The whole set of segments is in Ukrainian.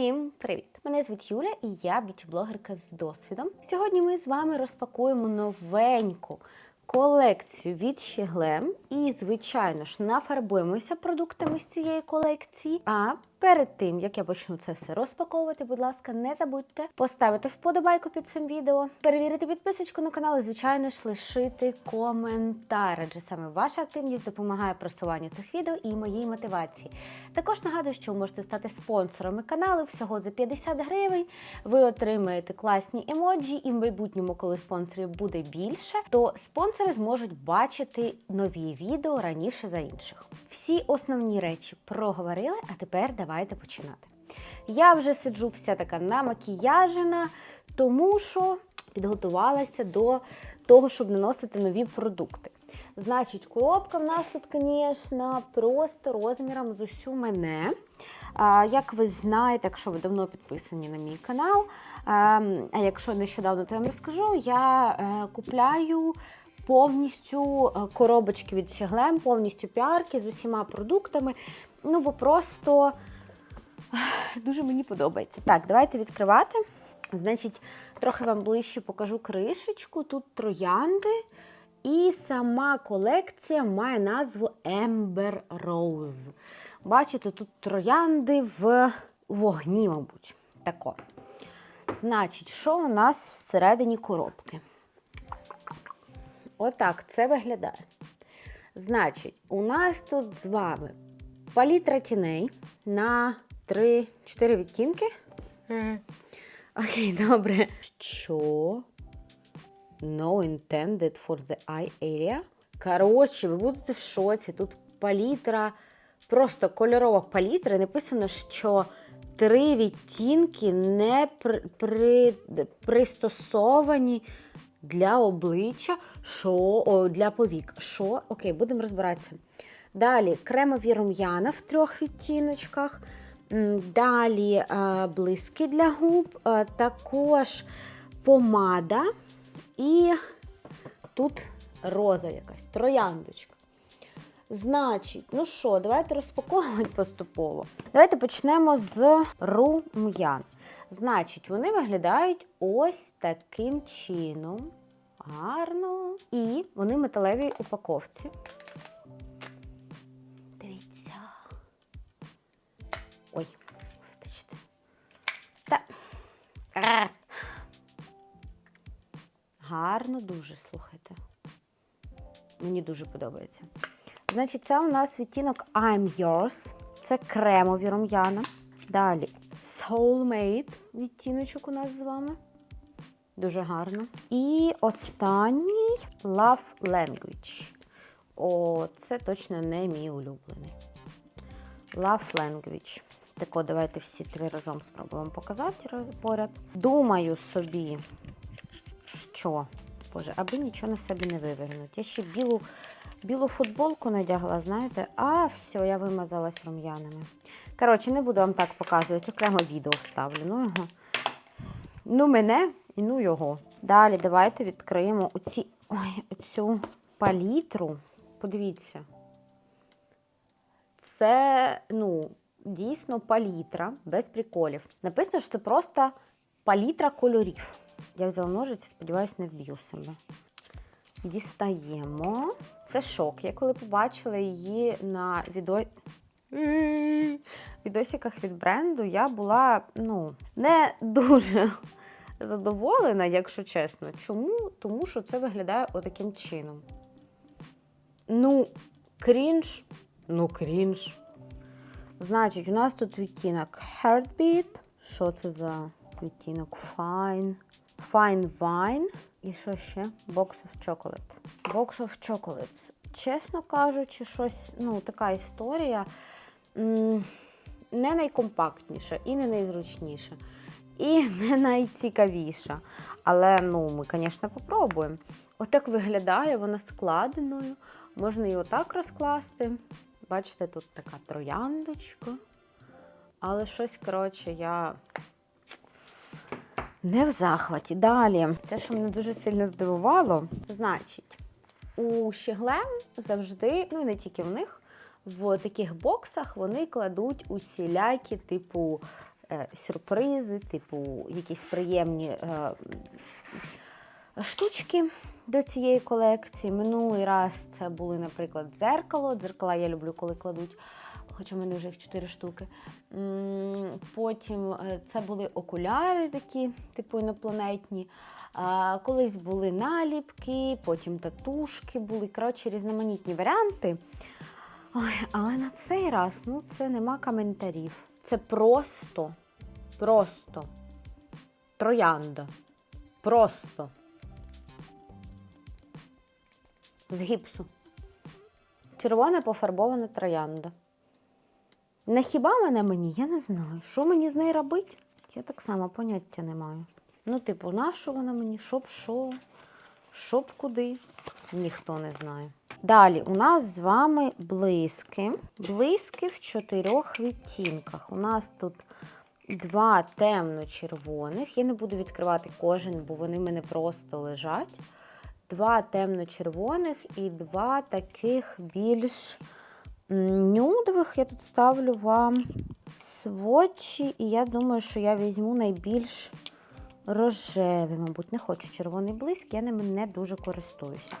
Всім привіт! Мене звуть Юля і я б'юті-блогерка з досвідом. Сьогодні ми з вами розпакуємо новеньку колекцію від Щеглем і, звичайно ж, нафарбуємося продуктами з цієї колекції. А перед тим, як я почну це все розпаковувати, будь ласка, не забудьте поставити вподобайку під цим відео, перевірити підписочку на канал і, звичайно ж, лишити коментар, адже саме ваша активність допомагає просуванню цих відео і моїй мотивації. Також нагадую, що ви можете стати спонсорами каналу всього за 50 гривень. Ви отримаєте класні емоджі, і в майбутньому, коли спонсорів буде більше, то спонсори зможуть бачити нові відео раніше за інших. Всі основні речі проговорили, а тепер давайте починати. Я вже сиджу вся така намакіяжена, тому що підготувалася до того, щоб наносити нові продукти. Значить, коробка в нас тут, звісно, просто розміром з усю мене. Як ви знаєте, якщо ви давно підписані на мій канал, а, якщо нещодавно, то я вам розкажу, я е, купляю повністю е, коробочки від Щеглем, повністю піарки з усіма продуктами. Ну, бо просто дуже мені подобається. Так, давайте відкривати. Значить, трохи вам ближче покажу кришечку. Тут троянди. І сама колекція має назву Ember Rose. Бачите, тут троянди в вогні, мабуть. Тако. Значить, що у нас всередині коробки? Отак це виглядає. Значить, у нас тут з вами палітра тіней на 3-4 відтінки. Окей, добре. Що? No intended for the eye area. Коротше, ви будете в шоці. Тут палітра, просто кольорова палітра. Написано, що три відтінки не при, при, пристосовані для обличчя, що о, для повік. Що? Окей, будемо розбиратися. Далі кремові рум'яна в трьох відтіночках. Далі е, блиски для губ, е, також помада. І тут роза якась, трояндочка. Значить, ну що, давайте розпаковувати поступово. Давайте почнемо з рум'ян. Значить, вони виглядають ось таким чином. Гарно. І вони в металевій упаковці. Гарно дуже, слухайте. Мені дуже подобається. Значить, це у нас відтінок I'm Yours. Це кремові рум'яна. Далі Soulmate відтіночок у нас з вами. Дуже гарно. І останній Love Language. О, це точно не мій улюблений. Love Language. От, давайте всі три разом спробуємо показати поряд. Думаю собі, що, боже, аби нічого на себе не вивернуть. Я ще білу, білу футболку надягла, знаєте, а все, я вимазалась рум'янами. Коротше, не буду вам так показувати, окремо відео вставлю. Ну його. Ну, мене і ну його. Далі давайте відкриємо оці, ой, оцю палітру. Подивіться. Це, ну, дійсно палітра, без приколів. Написано, що це просто палітра кольорів. Я взяла ножиці, сподіваюся, не вб'ю себе. Дістаємо. Це шок. Я коли побачила її на відео... відосиках від бренду, я була ну, не дуже задоволена, якщо чесно. Чому? Тому що це виглядає отаким чином. Ну, крінж, ну крінж. Значить, у нас тут відтінок Heartbeat. Що це за відтінок? Fine. Fine Wine. І що ще? Box of Chocolate. Box of Chocolates. Чесно кажучи, щось, ну, така історія. Не найкомпактніша і не найзручніша. І не найцікавіша. Але ну, ми, звісно, попробуємо. Отак виглядає вона складеною. Можна її отак розкласти. Бачите, тут така трояндочка. Але щось, коротше, я не в захваті. Далі, те, що мене дуже сильно здивувало, значить, у Щеглем завжди, ну і не тільки в них, в таких боксах вони кладуть усілякі, типу, е, сюрпризи, типу якісь приємні е, штучки до цієї колекції. Минулий раз це були, наприклад, дзеркало. Дзеркала я люблю, коли кладуть, хоча в мене вже їх 4 штуки. Потім е, це були окуляри такі, типу інопланетні. Колись були наліпки, потім татушки були. Коротше, різноманітні варіанти. Ой, але на цей раз ну, це нема коментарів. Це просто, просто троянда. Просто. З гіпсу. Червона пофарбована троянда. Не хіба мене мені? Я не знаю. Що мені з нею робити? Я так само поняття не маю. Ну, типу, на що вона мені? Щоб що? Щоб куди? Ніхто не знає. Далі у нас з вами блиски. Блиски в чотирьох відтінках. У нас тут два темно-червоних. Я не буду відкривати кожен, бо вони в мене просто лежать. Два темно-червоних і два таких більш нюдових. Я тут ставлю вам сводчі, і я думаю, що я візьму найбільш рожевий, мабуть. Не хочу червоний блиск, я ними не дуже користуюся.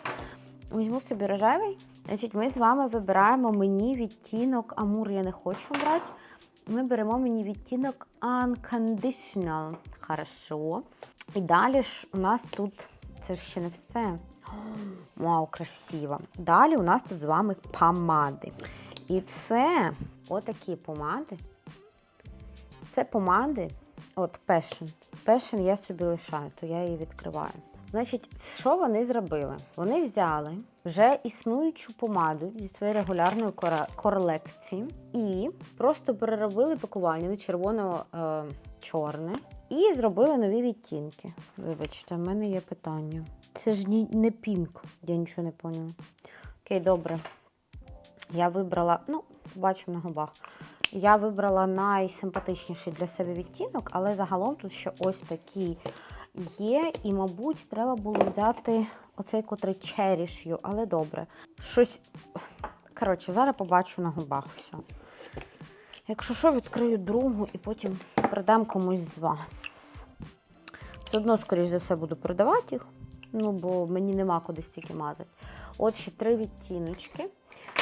Візьму собі рожевий. Значить, ми з вами вибираємо мені відтінок Амур я не хочу брати. Ми беремо мені відтінок Unconditional. Хорошо. І далі ж у нас тут, це ж ще не все. Вау, красиво. Далі у нас тут з вами помади. І це отакі помади. Це помади, от Passion. Passion я собі лишаю, то я її відкриваю. Значить, що вони зробили? Вони взяли вже існуючу помаду зі своєї регулярної колекції і просто переробили пакування на червоно-чорне і зробили нові відтінки. Вибачте, в мене є питання. Це ж не пінк, я нічого не поняла. Окей, добре. Я вибрала, ну, бачу на губах. Я вибрала найсимпатичніший для себе відтінок, але загалом тут ще ось такий є. І, мабуть, треба було взяти оцей котрий You, але добре. Щось. Коротше, зараз побачу на губах все. Якщо що, відкрию другу і потім продам комусь з вас. Все одно, скоріш за все, буду продавати їх, ну, бо мені нема куди стільки мазати. От ще три відтіночки.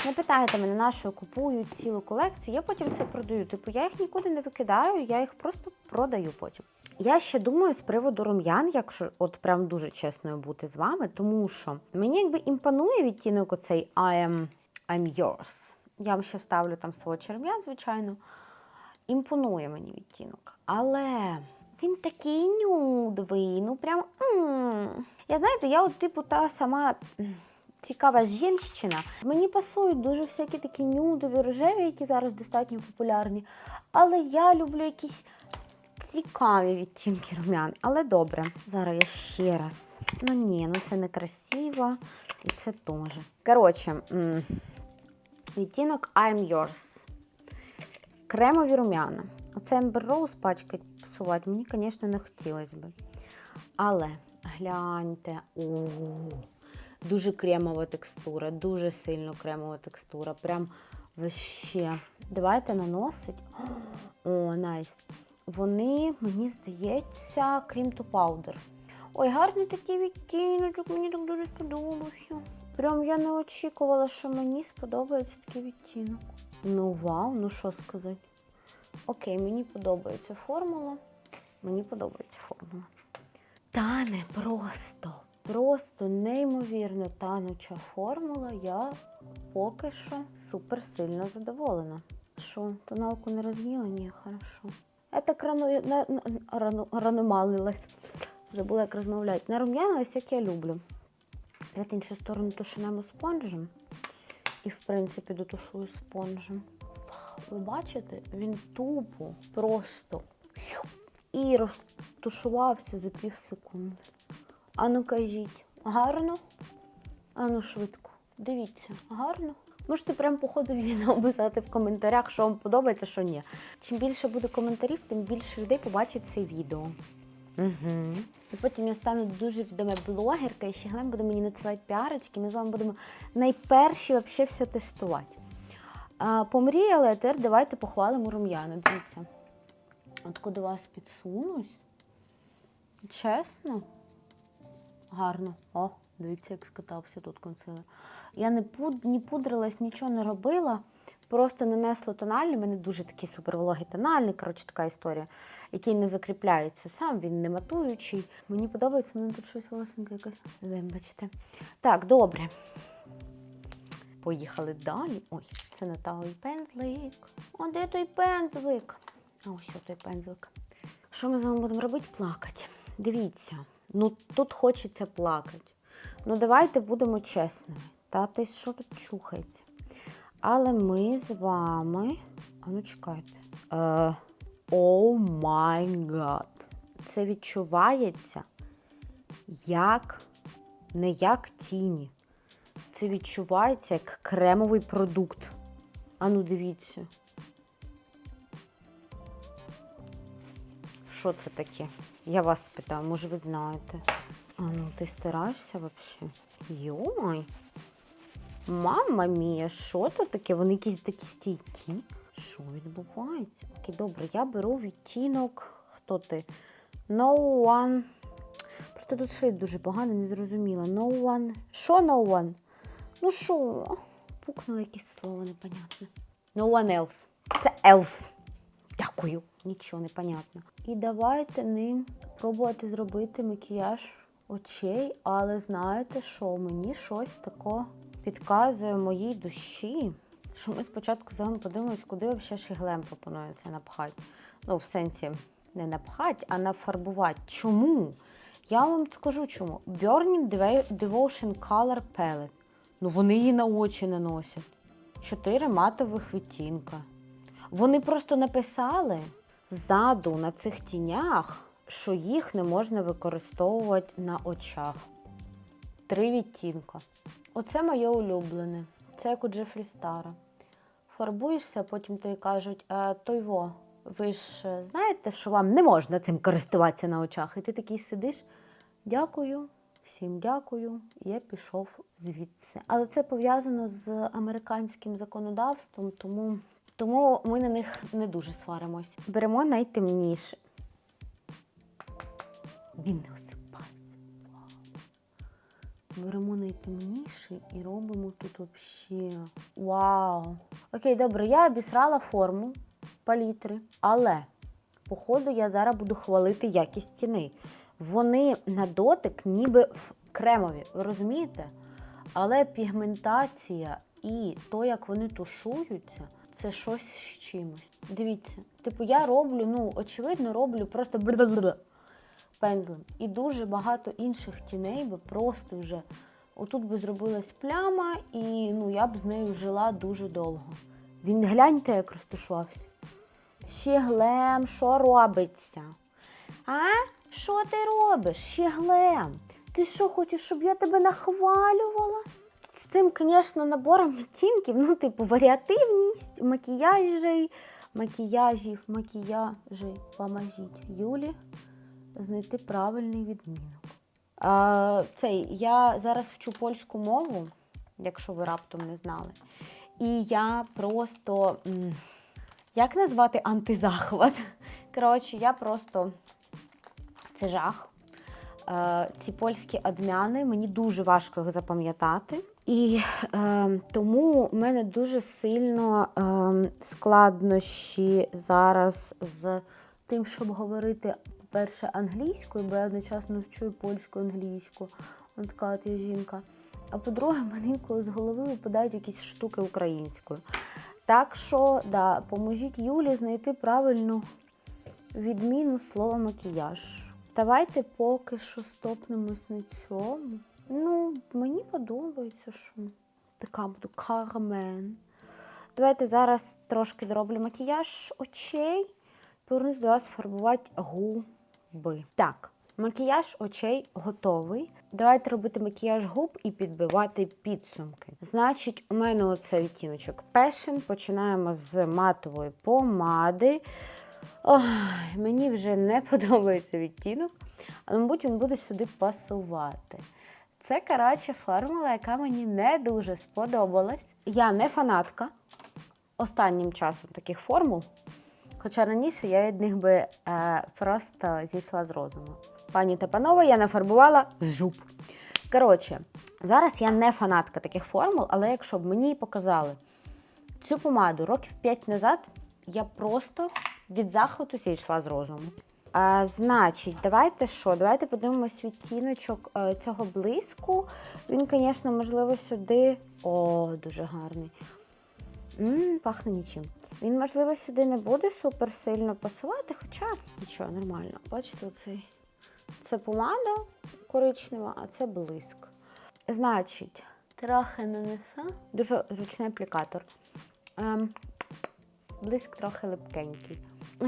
Не питайте мене, на що я купую цілу колекцію, я потім це продаю. Типу, я їх нікуди не викидаю, я їх просто продаю потім. Я ще думаю з приводу рум'ян, якщо от прям дуже чесною бути з вами, тому що мені якби імпонує відтінок оцей I am, I'm yours. Я вам ще вставлю там свого рум'ян, звичайно. Імпонує мені відтінок. Але він такий нюдовий, ну прям. Я знаєте, я от типу та сама цікава жінщина. Мені пасують дуже всякі такі нюдові, рожеві, які зараз достатньо популярні. Але я люблю якісь цікаві відтінки рум'ян. Але добре. Зараз я ще раз. Ну ні, ну це не красиво. І це теж. Коротше, відтінок I'm yours. Кремові рум'яна. Оце Amber Rose пачки псувати мені, звісно, не хотілося б. Але гляньте, о, дуже кремова текстура, дуже сильно кремова текстура. Прям вообще. Давайте наносить. О, найс. Вони, мені здається, крім to powder. Ой, гарний такий відтіночок, мені так дуже сподобався. Прям я не очікувала, що мені сподобається такий відтінок. Ну вау, ну що сказати. Окей, мені подобається формула. Мені подобається формула. Тане просто, просто неймовірно тануча формула. Я поки що супер сильно задоволена. Що, тоналку не розвіла? Ні, хорошо. Я так рано, на, рано, раномалилась. Забула, як розмовляти. Нарум'янилась, як я люблю. Я в іншу сторону тушинемо спонжем. І, в принципі, дотушую спонжем. Ви бачите, він тупо, просто і розтушувався за пів секунди. Ану кажіть, гарно? Ану швидко. Дивіться, гарно? Можете прямо по ходу відео писати в коментарях, що вам подобається, що ні. Чим більше буде коментарів, тим більше людей побачить це відео. Угу. І потім я стану дуже відома блогерка, і ще Глен буде мені надсилати піарочки, ми з вами будемо найперші вообще все тестувати. А, помріяли, а тепер давайте похвалимо рум'яна. Дивіться. От куди вас підсунусь. Чесно. Гарно. О, дивіться, як скатався тут консилер. Я не пудрилась, нічого не робила. Просто нанесла тональний. У мене дуже такий супервологий тональний, коротше, така історія, який не закріпляється сам, він не матуючий. Мені подобається, у мене тут щось волосеньке якось. Вибачте. Так, добре. Поїхали далі. Ой, це не пензлик. А де той пензлик? А ось той пензлик. Що ми з вами будемо робити? Плакати. Дивіться, ну тут хочеться плакати. Ну давайте будемо чесними. Та ти що тут чухається? Але ми з вами. А ну чекайте. О май гад. Це відчувається як не як тіні. Це відчувається як кремовий продукт. Ану, дивіться. Що це таке? Я вас спитаю, може ви знаєте. А ну, ти стараєшся взагалі? Йомай. Мама мія, що то таке? Вони якісь такі стійкі. Що відбувається? Окей, добре, я беру відтінок. Хто ти? No one. Просто тут шрифт дуже поганий, не зрозуміла. No one. Що no one? Ну що? Пукнуло якесь слово непонятне. No one else. Це else. Дякую. Нічого не понятно. І давайте ним пробувати зробити макіяж очей, але знаєте що? Мені щось таке підказує моїй душі. Що ми спочатку з вами подивимось, куди взагалі шиглем пропонується напхати. Ну, в сенсі, не напхати, а нафарбувати. Чому? Я вам скажу чому. Burning Devotion Color Palette. Ну, вони її на очі наносять. Чотири матових відтінка. Вони просто написали ззаду на цих тінях, що їх не можна використовувати на очах. Три відтінка. Оце моє улюблене. Це як у Джефрі Стара. Фарбуєшся, потім тобі кажуть, а, той во, ви ж е, знаєте, що вам не можна цим користуватися на очах. І ти такий сидиш. Дякую, всім дякую. Я пішов звідси. Але це пов'язано з американським законодавством, тому, тому ми на них не дуже сваримось. Беремо найтемніше. Він не. Беремо найтемніший і робимо тут взагалі. Вау! Окей, добре, я обісрала форму палітри, але, походу, я зараз буду хвалити якість тіней. Вони на дотик ніби кремові, ви розумієте? Але пігментація і то, як вони тушуються, це щось з чимось. Дивіться, типу, я роблю, ну, очевидно, роблю просто бла-бла-бла пензлем. І дуже багато інших тіней би просто вже. Отут би зробилась пляма, і ну, я б з нею жила дуже довго. Він гляньте, як розташувався. Ще глем, що робиться? А? Що ти робиш? Ще глем? Ти що хочеш, щоб я тебе нахвалювала? З цим, звісно, набором відтінків, ну, типу, варіативність, макіяжей, макіяжів, макіяжей. Поможіть Юлі знайти правильний відмінок. А, цей, я зараз вчу польську мову, якщо ви раптом не знали. І я просто. Як назвати антизахват? Коротше, я просто. Це жах. Е, ці польські адмяни, мені дуже важко їх запам'ятати. І е, тому в мене дуже сильно е, складнощі зараз з тим, щоб говорити, по-перше, англійською, бо я одночасно вчу польську англійську. От така от я жінка. А по-друге, мені інколи з голови випадають якісь штуки українською. Так що, да, поможіть Юлі знайти правильну відміну слова макіяж. Давайте поки що стопнемось на цьому. Ну, мені подобається, що така буду кармен. Давайте зараз трошки дороблю макіяж очей. Повернусь до вас фарбувати губи. Так, макіяж очей готовий. Давайте робити макіяж губ і підбивати підсумки. Значить, у мене оце відтіночок Passion. Починаємо з матової помади. Ой, мені вже не подобається відтінок, але, мабуть, він буде сюди пасувати. Це, коротше, формула, яка мені не дуже сподобалась. Я не фанатка останнім часом таких формул. Хоча раніше я від них би е, просто зійшла з розуму. Пані та панове, я нафарбувала жуп. Коротше, зараз я не фанатка таких формул, але якщо б мені показали цю помаду років 5 назад, я просто від захвату зійшла з розуму. А, значить, давайте що? Давайте подивимось відтіночок е, цього блиску. Він, звісно, можливо, сюди. О, дуже гарний. М, пахне нічим. Він, можливо, сюди не буде супер сильно пасувати, хоча нічого, нормально. Бачите, оцей. Це помада коричнева, а це блиск. Значить, трохи нанесу. Дуже зручний аплікатор. Ем, блиск трохи липкенький.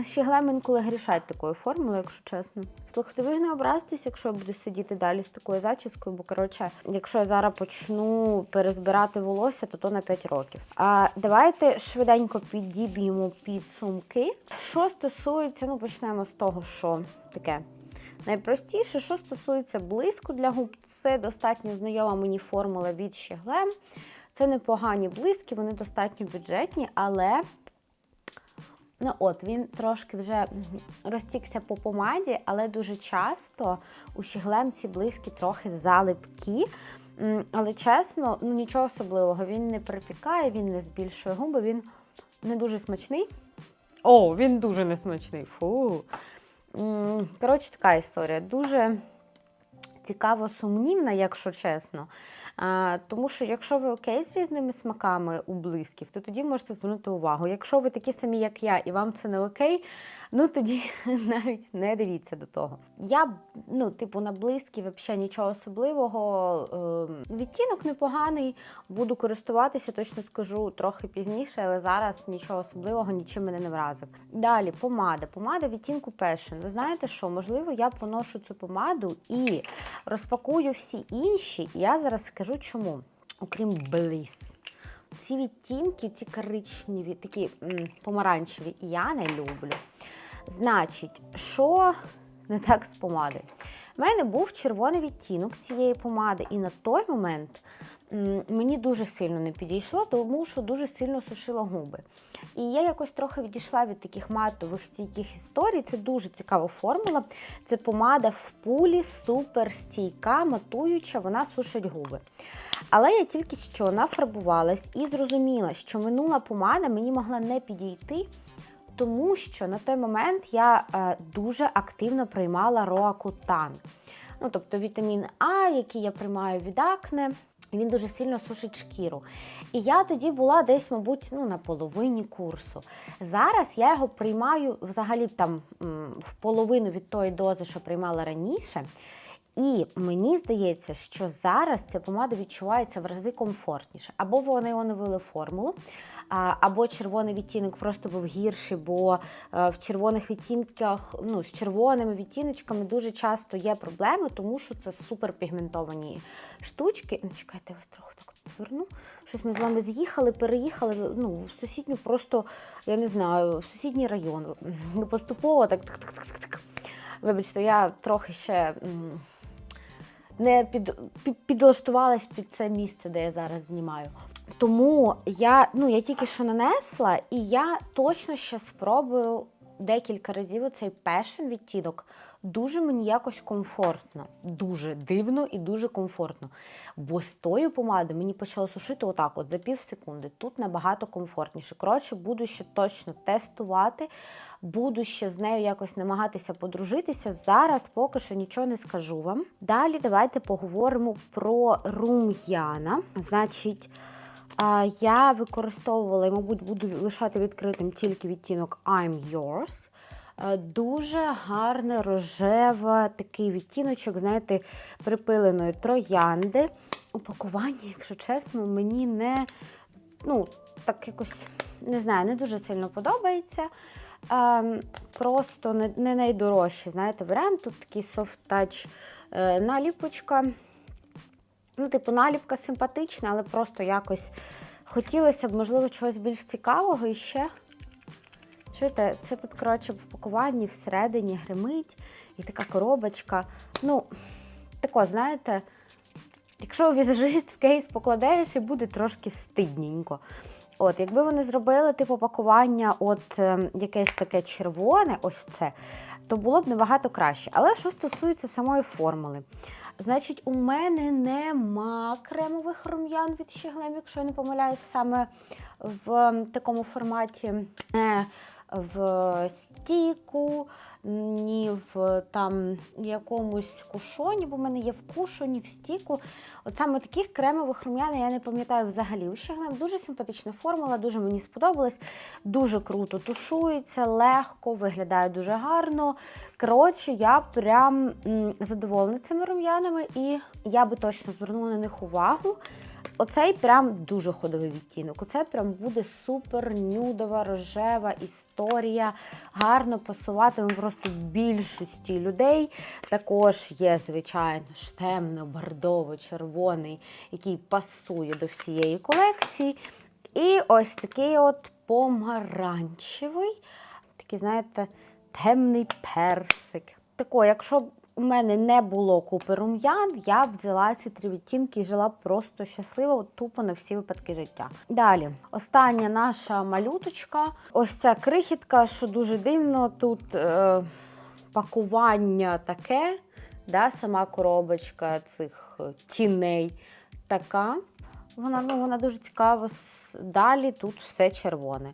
Ще глем інколи грішать такою формулою, якщо чесно. Слухайте, ви ж не образитесь, якщо я буду сидіти далі з такою зачіскою, бо коротше, якщо я зараз почну перезбирати волосся, то то на 5 років. А давайте швиденько підіб'ємо підсумки. Що стосується, ну почнемо з того, що таке. Найпростіше, що стосується блиску для губ, це достатньо знайома мені формула від Щеглем. Це непогані блиски, вони достатньо бюджетні, але ну от він трошки вже розтікся по помаді, але дуже часто у Щеглем ці блиски трохи залипкі. Але чесно, ну нічого особливого. Він не припікає, він не збільшує губи, він не дуже смачний. О, він дуже несмачний. Фу. Коротше, така історія. Дуже цікаво сумнівна, якщо чесно. Тому що якщо ви окей з різними смаками у блисків, то тоді можете звернути увагу. Якщо ви такі самі, як я, і вам це не окей, ну тоді навіть не дивіться до того. Я, ну, типу, на близькі взагалі нічого особливого. Ем, відтінок непоганий, буду користуватися, точно скажу трохи пізніше, але зараз нічого особливого, нічим мене не вразив. Далі помада. Помада відтінку Passion. Ви знаєте що? Можливо, я поношу цю помаду і розпакую всі інші. І я зараз скажу чому. Окрім близ. Ці відтінки, ці коричневі, такі м, помаранчеві, я не люблю. Значить, що не так з помадою? У мене був червоний відтінок цієї помади, і на той момент м, мені дуже сильно не підійшло, тому що дуже сильно сушило губи. І я якось трохи відійшла від таких матових стійких історій. Це дуже цікава формула. Це помада в пулі, супер стійка, матуюча, вона сушить губи. Але я тільки що нафарбувалась і зрозуміла, що минула помада мені могла не підійти, тому що на той момент я е, дуже активно приймала роакутан. Ну, тобто вітамін А, який я приймаю від акне, він дуже сильно сушить шкіру. І я тоді була десь, мабуть, ну, на половині курсу. Зараз я його приймаю взагалі там в половину від тої дози, що приймала раніше. І мені здається, що зараз ця помада відчувається в рази комфортніше. Або вони оновили формулу, або червоний відтінок просто був гірший, бо е, в червоних відтінках, ну, з червоними відтіночками дуже часто є проблеми, тому що це суперпігментовані штучки. Ну, чекайте, я вас трохи так поверну. Щось ми з вами з'їхали, переїхали ну, в сусідню, просто, я не знаю, в сусідній район. Ну, Поступово так. так, так, так, так. Вибачте, я трохи ще. не під, під, підлаштувалась під це місце, де я зараз знімаю. Тому я, ну, я тільки що нанесла, і я точно ще спробую декілька разів цей passion відтінок. Дуже мені якось комфортно, дуже дивно і дуже комфортно. Бо з тою помадою мені почало сушити отак, от за пів секунди. Тут набагато комфортніше. Коротше, буду ще точно тестувати, буду ще з нею якось намагатися подружитися. Зараз поки що нічого не скажу вам. Далі давайте поговоримо про рум'яна. Значить. Я використовувала і, мабуть, буду лишати відкритим тільки відтінок I'm Yours. Е, Дуже гарне рожеве такий відтіночок, знаєте, припиленої троянди. Упакування, якщо чесно, мені не ну, так якось не знаю, не дуже сильно подобається. Ем, просто не, не найдорожчий, знаєте, варіант. Тут такий touch е, наліпочка. Ну, типу, наліпка симпатична, але просто якось хотілося б, можливо, чогось більш цікавого і ще. Чуєте, це тут, коротше, в пакуванні всередині гримить і така коробочка. Ну, тако, знаєте, якщо візажист в кейс покладеш, і буде трошки стидненько. От, якби вони зробили типу пакування, от е, якесь таке червоне, ось це, то було б набагато краще. Але що стосується самої формули, значить, у мене нема кремових рум'ян від Щеглем, якщо я не помиляюсь, саме в такому форматі. Не в стіку, ні в там якомусь кушоні, бо в мене є в кушоні, в стіку. От саме таких кремових рум'ян я не пам'ятаю взагалі. У дуже симпатична формула, дуже мені сподобалась, дуже круто тушується, легко, виглядає дуже гарно. Коротше, я прям задоволена цими рум'янами, і я би точно звернула на них увагу. Оцей прям дуже ходовий відтінок. Оце прям буде супер нюдова, рожева історія. Гарно пасуватиме просто більшості людей. Також є, звичайно, ж темно-бордово-червоний, який пасує до всієї колекції. І ось такий от помаранчевий, такий, знаєте, темний персик. Тако, якщо у мене не було купи рум'ян, я б взяла ці три відтінки і жила просто щасливо, тупо на всі випадки життя. Далі, остання наша малюточка. Ось ця крихітка, що дуже дивно, тут е, пакування таке, да, сама коробочка цих е, тіней така. Вона, ну, вона дуже цікава. Далі тут все червоне.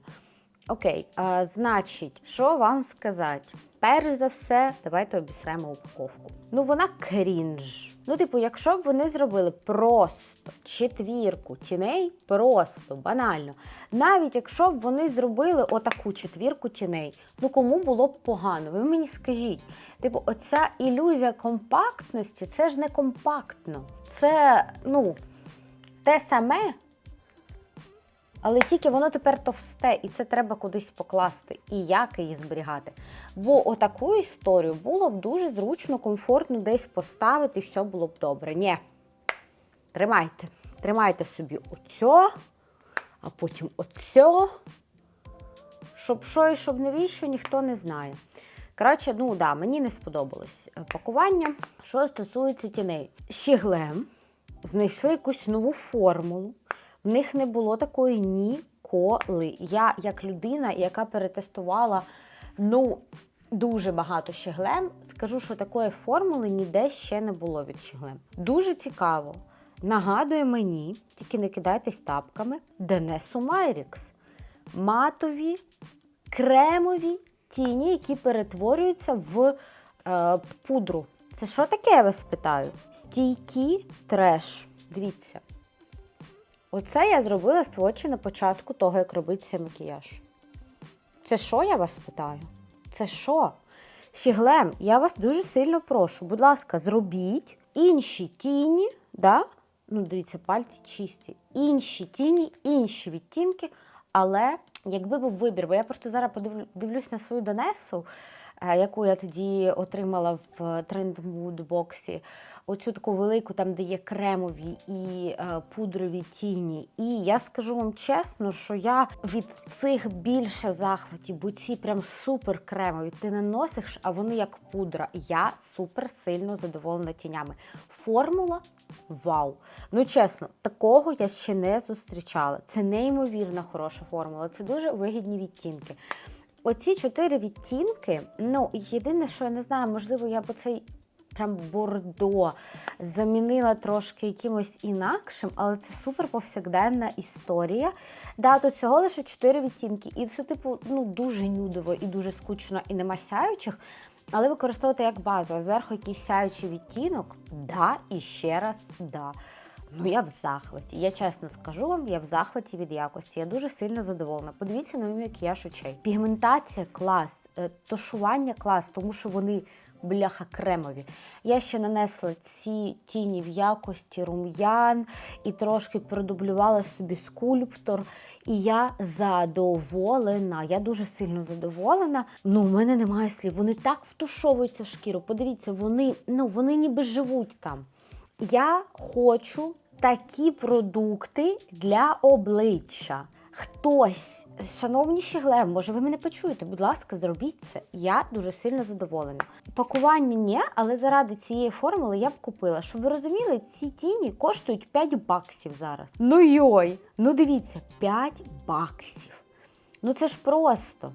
Окей, а, значить, що вам сказати? Перш за все, давайте обісремо упаковку. Ну, вона крінж. Ну, типу, якщо б вони зробили просто четвірку тіней, просто банально. Навіть якщо б вони зробили отаку четвірку тіней, ну кому було б погано? Ви мені скажіть. Типу, оця ілюзія компактності, це ж не компактно. Це, ну, те саме, але тільки воно тепер товсте, і це треба кудись покласти. І як її зберігати. Бо отаку історію було б дуже зручно, комфортно десь поставити, і все було б добре. Ні. Тримайте. Тримайте собі оцьо, а потім оцьо. Щоб що і щоб навіщо, ніхто не знає. Коротше, ну да, мені не сподобалось е, пакування. Що стосується тіней, щіглем знайшли якусь нову формулу. В них не було такої ніколи. Я, як людина, яка перетестувала ну, дуже багато щеглем, скажу, що такої формули ніде ще не було від щеглем. Дуже цікаво. Нагадує мені, тільки не кидайтесь тапками, Денесу Майрікс. Матові, кремові тіні, які перетворюються в е, пудру. Це що таке, я вас питаю? Стійкий треш. Дивіться. Оце я зробила сводчі на початку того, як робити цей макіяж. Це що, я вас питаю? Це що? Щіглем, я вас дуже сильно прошу, будь ласка, зробіть інші тіні, да? ну дивіться, пальці чисті, інші тіні, інші відтінки, але якби був вибір, бо я просто зараз подивлю- дивлюсь на свою Донесу, е, яку я тоді отримала в трендмуд-боксі. Оцю таку велику, там, де є кремові і е, пудрові тіні. І я скажу вам чесно, що я від цих більше захватів, бо ці прям супер кремові. Ти наносиш, а вони як пудра. Я супер сильно задоволена тінями. Формула вау. Ну чесно, такого я ще не зустрічала. Це неймовірно хороша формула. Це дуже вигідні відтінки. Оці чотири відтінки, ну єдине, що я не знаю, можливо, я б цей прям бордо замінила трошки якимось інакшим, але це супер повсякденна історія. Да, тут всього лише чотири відтінки, і це, типу, ну дуже нюдово і дуже скучно, і нема сяючих. Але використовувати як базу, а зверху якийсь сяючий відтінок, да, і ще раз да. Ну, я в захваті. Я чесно скажу вам, я в захваті від якості. Я дуже сильно задоволена. Подивіться на мій макіяж очей. Пігментація клас, е, тушування клас, тому що вони бляха кремові. Я ще нанесла ці тіні в якості рум'ян і трошки продублювала собі скульптор. І я задоволена. Я дуже сильно задоволена. Ну, у мене немає слів. Вони так втушовуються в шкіру. Подивіться, вони, ну, вони ніби живуть там. Я хочу такі продукти для обличчя. Хтось, шановні щеглем, може ви мене почуєте, будь ласка, зробіть це. Я дуже сильно задоволена. Пакування ні, але заради цієї формули я б купила. Щоб ви розуміли, ці тіні коштують 5 баксів зараз. Ну йой! Ну дивіться, 5 баксів. Ну це ж просто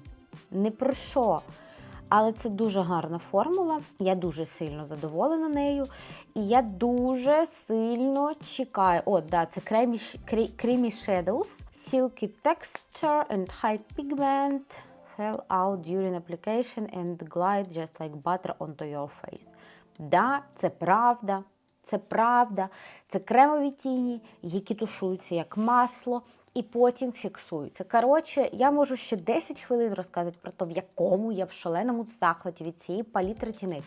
не про що. Але це дуже гарна формула. Я дуже сильно задоволена нею. І я дуже сильно чекаю. О, да, це Creamy, Creamy Shadows, Silky Texture and High Pigment. Fell out during application and glide just like butter onto your face. Да, це правда. Це правда. Це кремові тіні, які тушуються як масло і потім фіксуються. Коротше, я можу ще 10 хвилин розказати про те, в якому я в шаленому захваті від цієї палітри тіней.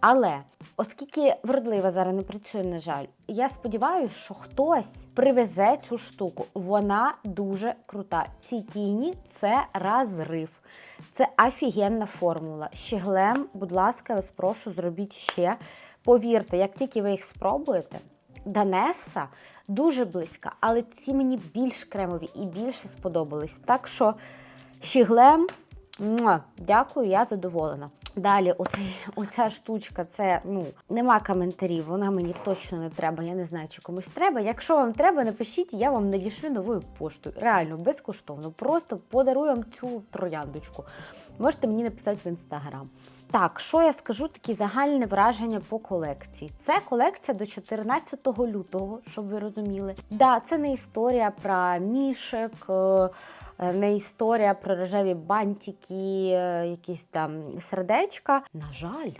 Але оскільки вродлива зараз не працює, на жаль, я сподіваюся, що хтось привезе цю штуку. Вона дуже крута. Ці тіні це розрив. Це офігенна формула. Щеглем, будь ласка, вас прошу, зробіть ще. Повірте, як тільки ви їх спробуєте, Данеса дуже близька, але ці мені більш кремові і більше сподобались. Так що щеглем, дякую, я задоволена. Далі, оцей, оця штучка, це ну нема коментарів, вона мені точно не треба. Я не знаю, чи комусь треба. Якщо вам треба, напишіть, я вам надішлю новою поштою. Реально, безкоштовно. Просто подарую вам цю трояндочку. Можете мені написати в інстаграм. Так, що я скажу, такі загальне враження по колекції. Це колекція до 14 лютого, щоб ви розуміли. Да, це не історія про мішек, е, не історія про рожеві бантики, е, якісь там сердечка. На жаль,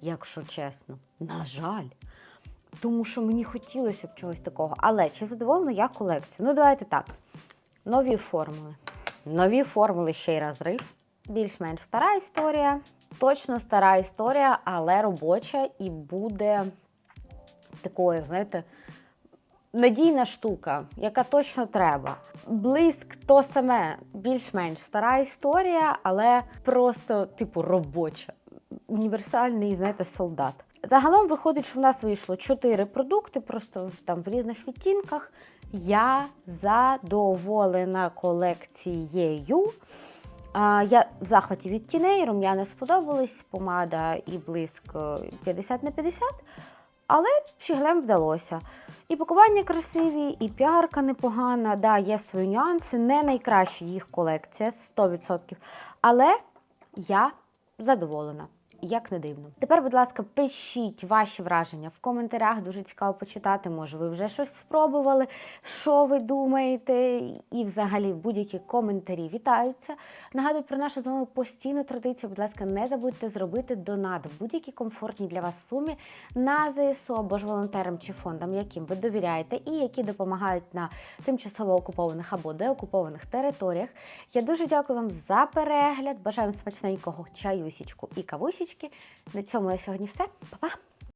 якщо чесно, на жаль. Тому що мені хотілося б чогось такого. Але чи задоволена я колекцією? Ну, давайте так. Нові формули. Нові формули ще й розрив. Більш-менш стара історія. Точно стара історія, але робоча і буде такою, знаєте, надійна штука, яка точно треба. Блиск то саме, більш-менш стара історія, але просто, типу, робоча. Універсальний, знаєте, солдат. Загалом виходить, що в нас вийшло 4 продукти, просто там в різних відтінках. Я задоволена колекцією. Я в захваті від тіней, рум'яна сподобались, помада і блиск е, 50 на 50, але щеглем вдалося. І пакування красиві, і піарка непогана. Да, є свої нюанси, не найкраща їх колекція 100%. Але я задоволена. Як не дивно. Тепер, будь ласка, пишіть ваші враження в коментарях. Дуже цікаво почитати. Може, ви вже щось спробували, що ви думаєте, і взагалі будь-які коментарі вітаються. Нагадую про нашу з вами постійну традицію. Будь ласка, не забудьте зробити донат в будь-якій комфортній для вас сумі на ЗСУ або ж волонтерам чи фондам, яким ви довіряєте, і які допомагають на тимчасово окупованих або деокупованих територіях. Я дуже дякую вам за перегляд. Бажаю вам смачненького чаюсічку і кавусічки. На цьому на сьогодні все. Па-па!